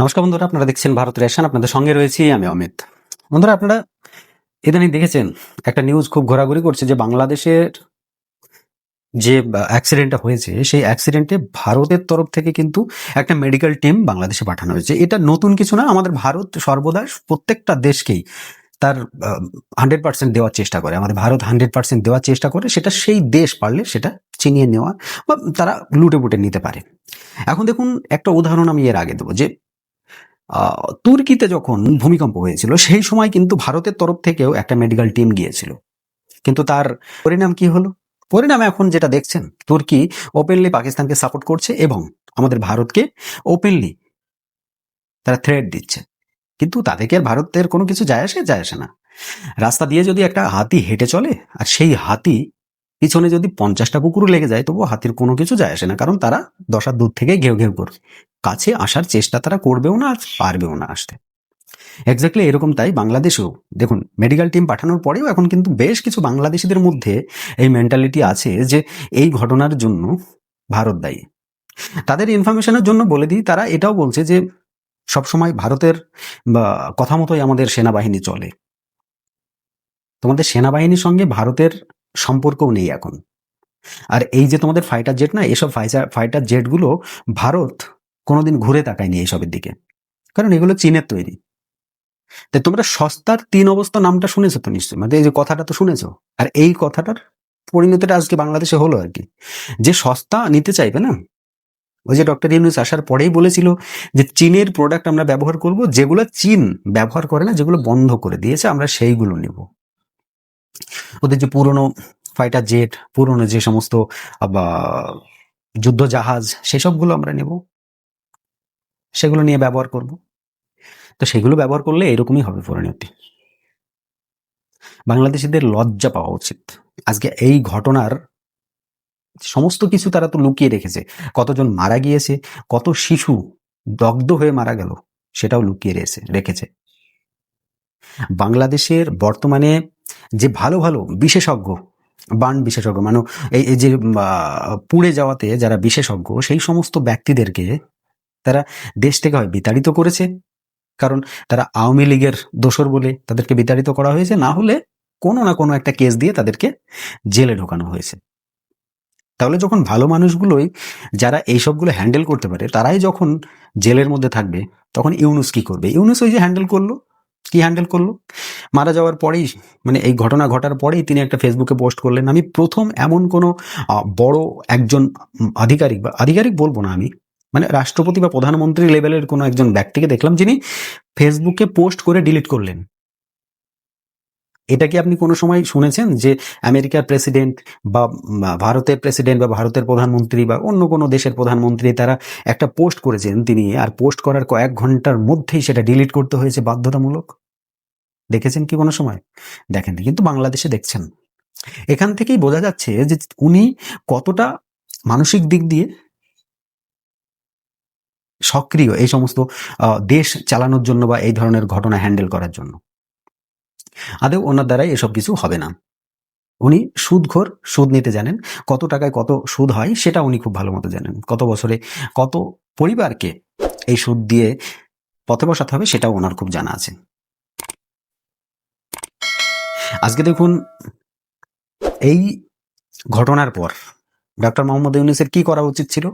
নমস্কার বন্ধুরা, আপনারা দেখছেন ভারত রেশন আপনাদের সঙ্গে রয়েছি আমি অমিত। বন্ধুরা, আপনারা ইদানিং দেখেছেন, একটা নিউজ খুব ঘোরাঘুরি করছে যে বাংলাদেশের যে অ্যাক্সিডেন্টটা হয়েছে, সেই অ্যাক্সিডেন্টে ভারতের তরফ থেকে কিন্তু একটা মেডিকেল টিম বাংলাদেশে পাঠানো হয়েছে। এটা নতুন কিছু না, আমাদের ভারত সর্বদা প্রত্যেকটা দেশকেই তার হান্ড্রেড পার্সেন্ট দেওয়ার চেষ্টা করে। আমাদের ভারত হান্ড্রেড পার্সেন্ট দেওয়ার চেষ্টা করে, সেটা সেই দেশ পারলে সেটা চিনিয়ে নেওয়া বা তারা লুটে পুটে নিতে পারে। এখন দেখুন, একটা উদাহরণ আমি এর আগে দেবো যে তুর্কিতে যখন ভূমিকম্প হয়েছিল, সেই সময় কিন্তু ভারতের তরফ থেকেও একটা মেডিকেল টিম গিয়েছিল। কিন্তু তার পরিণাম কি হলো? পরিণাম এখন যেটা দেখছেন, তুর্কি ওপেনলি পাকিস্তানকে সাপোর্ট করছে এবং আমাদের ভারতকে ওপেনলি তারা থ্রেট দিচ্ছে। কিন্তু তাদেরকে আর ভারতের কোনো কিছু যায় আসে? যায় আসে না। রাস্তা দিয়ে যদি একটা হাতি হেঁটে চলে, আর সেই হাতি পিছনে যদি পঞ্চাশটা কুকুর লেগে যায়, তবুও হাতির কোনো কিছু যায় আসে না, কারণ তারা দশার দূর থেকে ঘেউ ঘেউ করবে কাছে আসার চেষ্টা তারা করবেও না আর পারবেও না আসতে। এক্স্যাক্টলি এরকম তাই বাংলাদেশেও, দেখুন মেডিকেল টিম পাঠানোর পরেও এখন কিন্তু বেশ কিছু বাংলাদেশিদের মধ্যে এই মেন্টালিটি আছে যে এই ঘটনার জন্য ভারত দায়ী। তাদের ইনফরমেশনের জন্য বলে দিই, তারা এটাও বলছে যে সবসময় ভারতের কথা মতোই আমাদের সেনাবাহিনী চলে। তোমাদের সেনাবাহিনীর সঙ্গে ভারতের সম্পর্কও নেই এখন। আর এই যে তোমাদের ফাইটার জেট না, এসব ফাইটার জেটগুলো ভারত কোনোদিন ঘুরে তাকায়নি এইসবের দিকে। কারণ এগুলো চীনের তৈরি। তাই তোমরা সস্তার তিন অবস্থা নামটা শুনেছো তো নিশ্চয়ই? মানে এই যে কথাটা তো শুনেছো? আর এই কথাটার পরিণতিটা আজকে বাংলাদেশে হলো আর কি। যে সস্তা নিতে চাইবে না, ওই যে ডক্টর ইউনুস আসার পরেই বলেছিল যে চীনের প্রোডাক্ট আমরা ব্যবহার করব, যেগুলো চীন ব্যবহার করে না, যেগুলো বন্ধ করে দিয়েছে, আমরা সেইগুলো নেব। ওদের যে পুরনো ফাইটার জেট পুরনো যে সমস্ত যুদ্ধ জাহাজ সেসবগুলো আমরা নেব। সেগুলো নিয়ে ব্যবহার করব। তো সেগুলো ব্যবহার করলে এরকমই হবে পরিণতি। বাংলাদেশিদের লজ্জা পাওয়া উচিত। আজকে এই ঘটনার সমস্ত কিছু তারা তো লুকিয়ে রেখেছে। কতজন মারা গিয়েছে, কত শিশু দগ্ধ হয়ে মারা গেল, সেটাও লুকিয়ে রেখেছে রেখেছে। বাংলাদেশের বর্তমানে যে ভালো ভালো বিশেষজ্ঞ, বান বিশেষজ্ঞ মানে এই যে পুড়ে যাওয়াতে যারা বিশেষজ্ঞ, সেই সমস্ত ব্যক্তিদেরকে তারা দেশ থেকে হয়, বিতাড়িত করেছে। কারণ তারা আওয়ামী লীগের দোসর বলে তাদেরকে বিতাড়িত করা হয়েছে। না হলে কোনো না কোনো একটা কেস দিয়ে তাদেরকে জেলে ঢোকানো হয়েছে। তাহলে যখন ভালো মানুষগুলোই যারা এইসবগুলো হ্যান্ডেল করতে পারে, তারাই যখন জেলের মধ্যে থাকবে, তখন ইউনুস কি করবে? ইউনুস ওই যে হ্যান্ডেল করল। কি হ্যান্ডেল করল? মারা যাওয়ার পরেই মানে এই ঘটনা ঘটার পরেই তিনি একটা ফেসবুকে পোস্ট করলেন। আমি প্রথম এমন কোনো বড় একজন আধিকারিক বা আধিকারিক বলব না আমি মানে রাষ্ট্রপতি বা প্রধানমন্ত্রী লেভেলের কোনো একজন ব্যক্তিকে দেখলাম যিনি ফেসবুকে পোস্ট করে ডিলিট করলেন। এটা কি আপনি কোনো সময় শুনেছেন যে আমেরিকার প্রেসিডেন্ট বা ভারতের প্রেসিডেন্ট বা ভারতের প্রধানমন্ত্রী বা অন্য কোনো দেশের প্রধানমন্ত্রী তারা একটা পোস্ট করেছেন তিনি, আর পোস্ট করার কয়েক ঘণ্টার মধ্যেই সেটা ডিলিট করতে হয়েছে বাধ্যতামূলক? দেখেছেন কি কোনো সময়? দেখেন কিন্তু বাংলাদেশে দেখছেন। এখান থেকেই বোঝা যাচ্ছে যে উনি কতটা মানসিক দিক দিয়ে সক্রিয় এই সমস্ত দেশ চালানোর জন্য বা এই ধরনের ঘটনা হ্যান্ডেল করার জন্য। আদৌ ওনার দ্বারাই এসব কিছু হবে না। উনি সুদখোর, সুদ নিতে জানেন। কত টাকায় কত সুদ হয় সেটা উনি খুব ভালো মতো জানেন। কত বছরে কত পরিবারকে এই সুদ দিয়ে পথে বসাতে হবে সেটাও ওনার খুব জানা আছে। আজকে দেখুন, এই ঘটনার পর ডক্টর মোহাম্মদ ইউনুসের কি করা উচিত ছিল?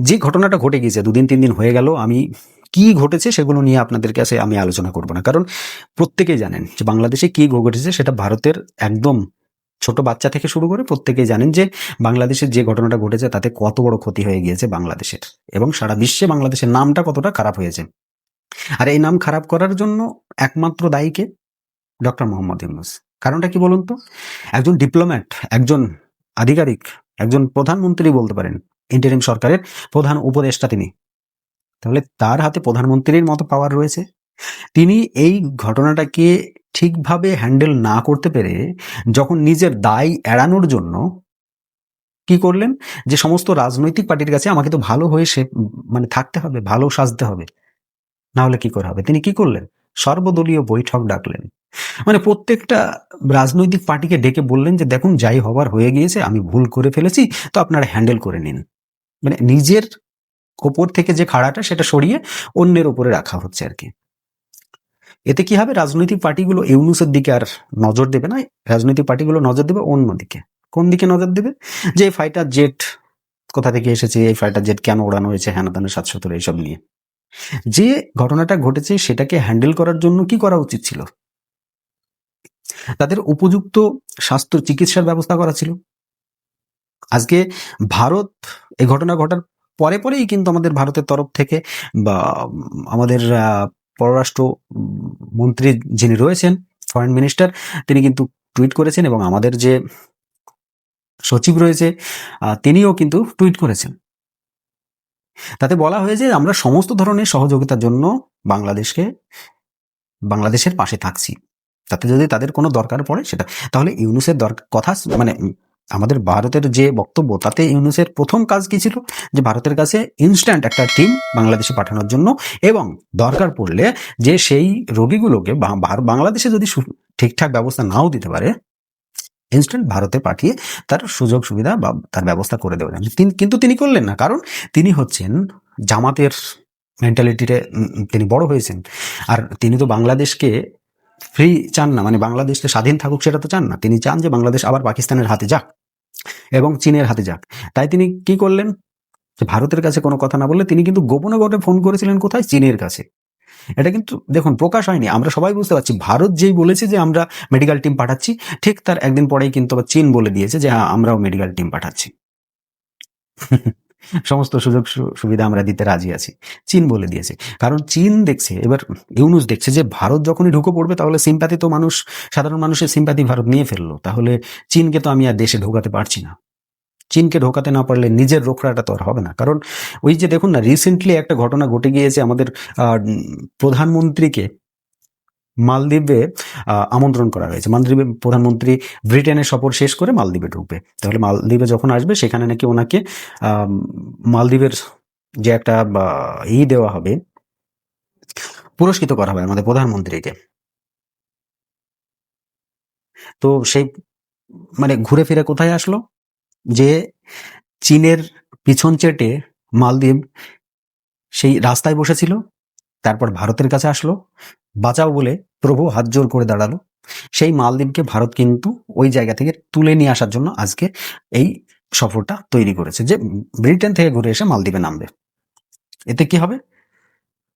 যে ঘটনাটা ঘটে গিয়েছে, দুদিন, তিন দিন হয়ে গেল, আমি কি ঘটেছে সেগুলো নিয়ে আপনাদের কাছে আমি আলোচনা করব না। কারণ প্রত্যেকেই জানেন যে বাংলাদেশে কি ঘটেছে সেটা ভারতের একদম ছোট বাচ্চা থেকে শুরু করে প্রত্যেকেই জানেন যে বাংলাদেশের যে ঘটনাটা ঘটেছে তাতে কত বড় ক্ষতি হয়ে গিয়েছে বাংলাদেশের। এবং সারা বিশ্বে বাংলাদেশের নামটা কতটা খারাপ হয়েছে। আর এই নাম খারাপ করার জন্য একমাত্র দায়ীকে ডক্টর মোহাম্মদ ইউনুস। কারণটা কি বলুন তো? একজন ডিপ্লোম্যাট একজন আধিকারিক, একজন প্রধানমন্ত্রী বলতে পারেন। ইন্টারিম সরকারের প্রধান উপদেষ্টা তিনি। তাহলে তার হাতে প্রধানমন্ত্রীর মতো পাওয়ার রয়েছে। তিনি এই ঘটনাটাকে ঠিকভাবে হ্যান্ডেল না করতে পেরে যখন নিজের দায় এড়ানোর জন্য কি করলেন? যে সমস্ত রাজনৈতিক পার্টির কাছে আমাকে তো ভালো হয়ে সে মানে থাকতে হবে, ভালো সাজতে হবে। না হলে কি করে হবে? তিনি কি করলেন? সর্বদলীয় বৈঠক ডাকলেন। মানে প্রত্যেকটা রাজনৈতিক পার্টিকে ডেকে বললেন যে, দেখুন, যাই হবার হয়ে গিয়েছে, আমি ভুল করে ফেলেছি, তো আপনারা হ্যান্ডেল করে নিন। মানে নিজের ওপর থেকে যে খাড়াটা সেটা সরিয়ে অন্যের ওপরে রাখা হচ্ছে আর কি। এতে কি হবে? রাজনৈতিক পার্টিগুলো ইউনুসের দিকে আর নজর দেবে না। রাজনৈতিক পার্টিগুলো নজর দেবে অন্য দিকে। কোন দিকে নজর দেবে? যে ফাইটার জেট কোথা থেকে এসেছে? এই ফাইটার জেট কেন ওড়ানো হয়েছে? হ্যান ত্যান সাতশোতর এইসব নিয়ে। যে ঘটনাটা ঘটেছে সেটাকে হ্যান্ডেল করার জন্য কি করা উচিত ছিল? তাদের উপযুক্ত স্বাস্থ্য চিকিৎসার ব্যবস্থা করা ছিল। আজকে ভারত এই ঘটনা ঘটার পরে পরেই কিন্তু আমাদের ভারতের তরফ থেকে বা আমাদের পররাষ্ট্র মন্ত্রী যিনি রয়েছেন ফরেন মিনিস্টার তিনি কিন্তু টুইট করেছেন এবং আমাদের যে সচিব রয়েছে তিনিও কিন্তু টুইট করেছেন। তাতে বলা হয়েছে আমরা সমস্ত ধরনের সহযোগিতার জন্য বাংলাদেশকে, বাংলাদেশের পাশে থাকছি। তাতে যদি তাদের কোনো দরকার পড়ে সেটা, তাহলে ইউনুসের দরকার, কথা মানে আমাদের ভারতের যে বক্তব্য, তাতে ইউনুসের প্রথম কাজ কি ছিল? যে ভারতের কাছে ইনস্ট্যান্ট একটা টিম বাংলাদেশে পাঠানোর জন্য এবং দরকার পড়লে যে সেই রোগীগুলোকে বাংলাদেশে যদি ঠিকঠাক ব্যবস্থা নাও দিতে পারে ইনস্ট্যান্ট ভারতে পাঠিয়ে তার সুযোগ সুবিধা বা তার ব্যবস্থা করে দেবেন। কিন্তু তিনি করলেন না। কারণ তিনি হচ্ছেন জামাতের মেন্টালিটিতে তিনি বড় হয়েছেন। আর তিনি তো বাংলাদেশকে ফ্রি চান না। মানে বাংলাদেশকে স্বাধীন থাকুক সেটা তো চান না। তিনি চান যে বাংলাদেশ আবার পাকিস্তানের হাতে যাক। এবং চীনের হাতে যাক। তাই তিনি কি করলেন? ভারতের কাছে কোনো কথা না বললে তিনি কিন্তু গোপনে গোপনে ফোন করেছিলেন কোথায়? চীনের কাছে। এটা কিন্তু দেখুন, প্রকাশ হয়নি। আমরা সবাই বুঝতে পারছি, ভারত যেই বলেছে যে আমরা মেডিকেল টিম পাঠাচ্ছি, ঠিক তার একদিন পরেই কিন্তু চীন বলে দিয়েছে যে হ্যাঁ আমরাও মেডিকেল টিম পাঠাচ্ছি। সমস্ত সুযোগ সুবিধা আমরা দিতে রাজি আছি। চীন বলে দিয়েছে। কারণ চীন দেখছে, এবার ইউনুস দেখছে যে ভারত যখনই ঢুকে পড়বে, তাহলে সিম্প্যাথি তো মানুষ, সাধারণ মানুষের সিম্পাতি ভারত নিয়ে ফেলল। তাহলে চীনকে তো আমি আর দেশে ঢোকাতে পারছি না। চীনকে ঢোকাতে না পারলে নিজের রোখড়াটা তো আর হবে না। কারণ ওই যে দেখুন না রিসেন্টলি একটা ঘটনা ঘটে গিয়েছে আমাদের প্রধানমন্ত্রীকে মালদ্বীপে আমন্ত্রণ করা হয়েছে। মালদ্বীপে প্রধানমন্ত্রী ব্রিটেনের সফর শেষ করে মালদ্বীপে ঢুকবে। তাহলে মালদ্বীপে যখন আসবে, সেখানে নাকি ওনাকে মালদ্বীপের যে একটা ই দেওয়া হবে, পুরস্কৃত করা হবে আমাদের প্রধানমন্ত্রীকে। তো সেই মানে ঘুরে ফিরে কোথায় আসলো? যে চীনের পিছন চেটে মালদ্বীপ সেই রাস্তায় বসেছিল, তারপর ভারতের কাছে আসলো বাঁচাও বলে প্রভু হাত জোর করে দাঁড়াল। সেই মালদ্বীপকে ভারত কিন্তু ওই জায়গা থেকে তুলে নিয়ে আসার জন্য আজকে এই সফরটা তৈরি করেছে যে ব্রিটেন থেকে ঘুরে এসে মালদ্বীপে নামবে। এতে কি হবে?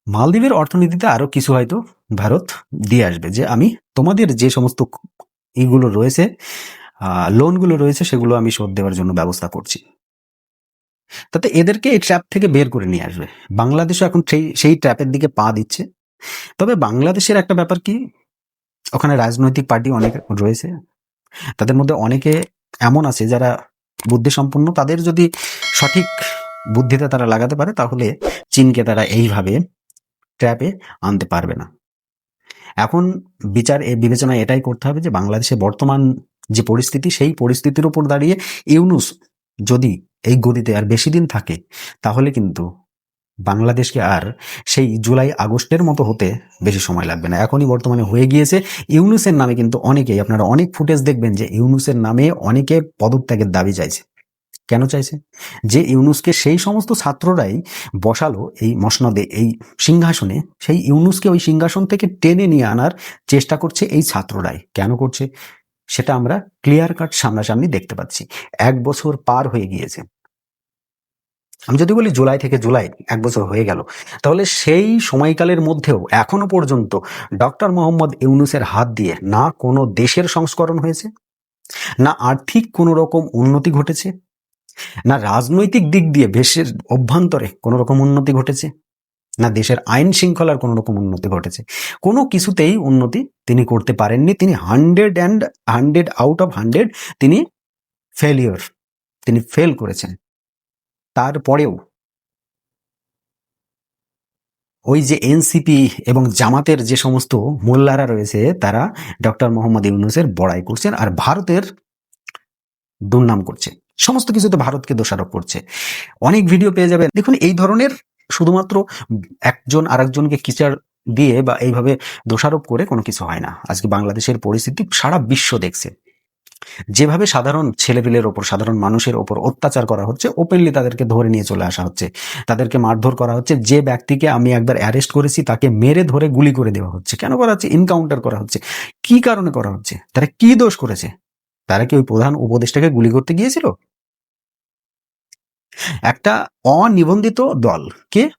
মালদ্বীপের অর্থনীতিতে আরও কিছু হয়তো ভারত দিয়ে আসবে যে আমি তোমাদের যে সমস্ত ইগুলো রয়েছে লোনগুলো রয়েছে সেগুলো আমি শোধ দেওয়ার জন্য ব্যবস্থা করছি। তাতে এদেরকে এই ট্র্যাপ থেকে বের করে নিয়ে আসবে। বাংলাদেশও এখন সেই সেই ট্র্যাপের দিকে পা দিচ্ছে। তবে বাংলাদেশের একটা ব্যাপার কি? ওখানে রাজনৈতিক পার্টি অনেক রয়েছে। তাদের মধ্যে অনেকে এমন আছে যারা বুদ্ধি সম্পন্ন তাদের যদি সঠিক বুদ্ধিতে তারা লাগাতে পারে, তাহলে চীনকে তারা এইভাবে ট্র্যাপে আনতে পারবে না। এখন বিচার এ বিবেচনা এটাই করতে হবে যে, বাংলাদেশে বর্তমান যে পরিস্থিতি, সেই পরিস্থিতির উপর দাঁড়িয়ে ইউনুস যদি এই গদিতে আর বেশি দিন থাকে, তাহলে কিন্তু বাংলাদেশকে আর সেই জুলাই, আগস্টের মতো হতে বেশি সময় লাগবে না। এখনই বর্তমানে হয়ে গিয়েছে ইউনুসের নামে কিন্তু অনেকেই, আপনারা অনেক ফুটেজ দেখবেন যে ইউনুসের নামে অনেকে পদত্যাগের দাবি চাইছে। কেন চাইছে? যে ইউনুসকে সেই সমস্ত ছাত্ররাই বসালো এই মসনদে, এই সিংহাসনে, সেই ইউনুসকে ওই সিংহাসন থেকে টেনে নিয়ে আনার চেষ্টা করছে এই ছাত্ররাই। কেন করছে? সেটা আমরা ক্লিয়ার কাট সামনাসামনি দেখতে পাচ্ছি। এক বছর পার হয়ে গিয়েছে। আমি যদি বলি জুলাই থেকে জুলাই, এক বছর হয়ে গেল, তাহলে সেই সময়কালের মধ্যেও এখনও পর্যন্ত ডক্টর মোহাম্মদ ইউনুসের হাত দিয়ে না কোনো দেশের সংস্করণ হয়েছে, না আর্থিক কোনো রকম উন্নতি ঘটেছে, না রাজনৈতিক দিক দিয়ে দেশের অভ্যন্তরে কোনো রকম উন্নতি ঘটেছে, না দেশের আইন শৃঙ্খলার কোনো রকম উন্নতি ঘটেছে। কোনো কিছুতেই উন্নতি তিনি করতে পারেননি, তিনি hundred and hundred out of hundred তিনি ফেলিওর, তিনি ফেল করেছেন। তারপরেও ওই যে এনসিপি এবং জামাতের যে সমস্ত মোল্লারা রয়েছে, তারা ডক্টর মোহাম্মদ ইউনুসের বড়াই করছেন আর ভারতের দুর্নাম করছে। সমস্ত কিছুতে ভারতকে দোষারোপ করছে। অনেক ভিডিও পেয়ে যাবেন। দেখুন, এই ধরনের শুধুমাত্র একজন আরেকজনকে কিচার দিয়ে বা এইভাবে দোষারোপ করে কোনো কিছু হয় না। আজকে বাংলাদেশের পরিস্থিতি সারা বিশ্ব দেখছে। যেভাবে সাধারণ ছেলেপিলের ওপর, সাধারণ মানুষের ওপর অত্যাচার করা হচ্ছে ওপেনলি তাদেরকে ধরে নিয়ে চলে আসা হচ্ছে। তাদেরকে মারধর করা হচ্ছে, যে ব্যক্তিকে আমি একবার অ্যারেস্ট করেছি তাকে মেরে ধরে গুলি করে দেওয়া হচ্ছে। কেন করা হচ্ছে? এনকাউন্টার করা হচ্ছে। কি কারণে করা হচ্ছে? তারা কি দোষ করেছে? তারা কি ওই প্রধান উপদেষ্টাকে গুলি করতে গিয়েছিল? একটা অনিবন্ধিত দল। কে?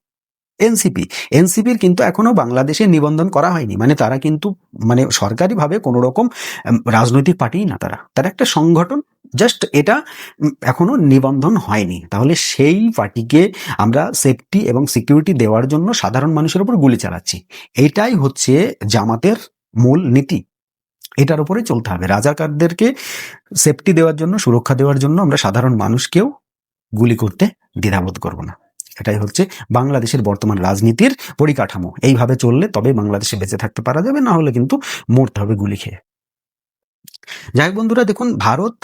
এনসিপি। এনসিপির কিন্তু এখনও বাংলাদেশে নিবন্ধন করা হয়নি। মানে তারা কিন্তু মানে সরকারিভাবে কোনো রকম রাজনৈতিক পার্টিই না তারা। তারা একটা সংগঠন, জাস্ট এটা এখনও নিবন্ধন হয়নি। তাহলে সেই পার্টিকে আমরা সেফটি এবং সিকিউরিটি দেওয়ার জন্য সাধারণ মানুষের উপর গুলি চালাচ্ছি। এটাই হচ্ছে জামাতের মূল নীতি। এটার উপরে চলতে হবে। রাজাকারদেরকে সেফটি দেওয়ার জন্য, সুরক্ষা দেওয়ার জন্য আমরা সাধারণ মানুষকেও গুলি করতে দ্বিধাবোধ করব না। এটাই হচ্ছে বাংলাদেশের বর্তমান রাজনীতির পরিকাঠামো। এইভাবে চললে তবে বাংলাদেশে বেঁচে থাকতে পারা যাবে, না হলে কিন্তু মরতে হবে গুলি খেয়ে। যাই বন্ধুরা, দেখুন, ভারত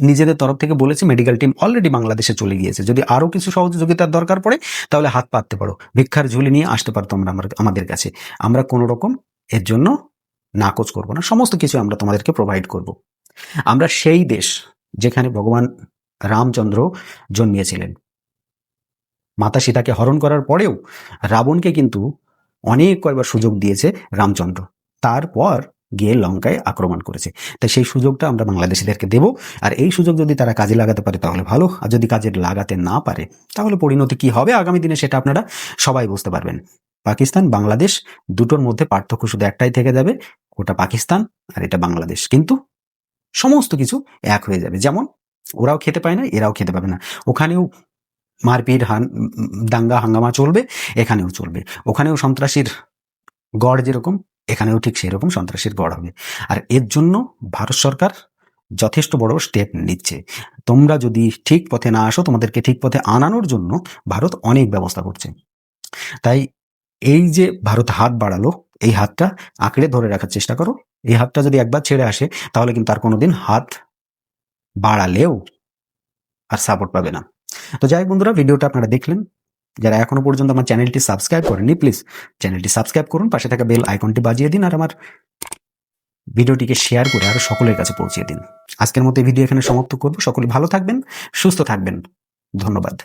নিজেদের তরফ থেকে বলেছে মেডিকেল টিম অলরেডি বাংলাদেশে চলে গিয়েছে। যদি আরও কিছু সহযোগিতার দরকার পড়ে, তাহলে হাত পাততে পারো। ভিক্ষার ঝুলি নিয়ে আসতে পারতো আমরা আমাদের কাছে। আমরা কোনো রকম এর জন্য নাকচ করব না। সমস্ত কিছু আমরা তোমাদেরকে প্রোভাইড করব। আমরা সেই দেশ যেখানে ভগবান রামচন্দ্র জন্মিয়েছিলেন। মাতা সীতাকে হরণ করার পরেও রাবণকে কিন্তু অনেক কয়েকবার সুযোগ দিয়েছে রামচন্দ্র। তারপর গিয়ে লঙ্কায় আক্রমণ করেছে। তাই সেই সুযোগটা আমরা বাংলাদেশিদেরকে দেব। আর এই সুযোগ যদি তারা কাজে লাগাতে পারে তাহলে ভালো। আর যদি কাজে লাগাতে না পারে, তাহলে পরিণতি কি হবে? আগামী দিনে সেটা আপনারা সবাই বুঝতে পারবেন। পাকিস্তান, বাংলাদেশ দুটোর মধ্যে পার্থক্য শুধু একটাই থেকে যাবে। ওটা পাকিস্তান আর এটা বাংলাদেশ। কিন্তু সমস্ত কিছু এক হয়ে যাবে। যেমন ওরাও খেতে পায় না, এরাও খেতে পাবে না। ওখানেও মারপিট, হান, দাঙ্গা, হাঙ্গামা চলবে, এখানেও চলবে। ওখানেও সন্ত্রাসীর গড় যেরকম, এখানেও ঠিক সেরকম সন্ত্রাসীর গড় হবে। আর এর জন্য ভারত সরকার যথেষ্ট বড় স্টেপ নিচ্ছে। তোমরা যদি ঠিক পথে না আসো, তোমাদেরকে ঠিক পথে আনানোর জন্য ভারত অনেক ব্যবস্থা করছে। তাই এই যে ভারত হাত বাড়ালো, এই হাতটা আঁকড়ে ধরে রাখার চেষ্টা করো। এই হাতটা যদি একবার ছেড়ে আসে, তাহলে কিন্তু আর কোনোদিন হাত বাড়ালেও আর সাপোর্ট পাবে না। তো যাই বন্ধুরা, ভিডিওটা আপনারা দেখলেন। যারা এখনও পর্যন্ত আমার চ্যানেলটি সাবস্ক্রাইব করেননি, প্লিজ চ্যানেলটি সাবস্ক্রাইব করুন, পাশে থাকা বেল আইকনটি বাজিয়ে দিন আর আমার ভিডিওটিকে শেয়ার করে আরও সকলের কাছে পৌঁছে দিন। আজকের মতো ভিডিও এখানে সমাপ্ত করব। সকলে ভালো থাকবেন, সুস্থ থাকবেন। ধন্যবাদ।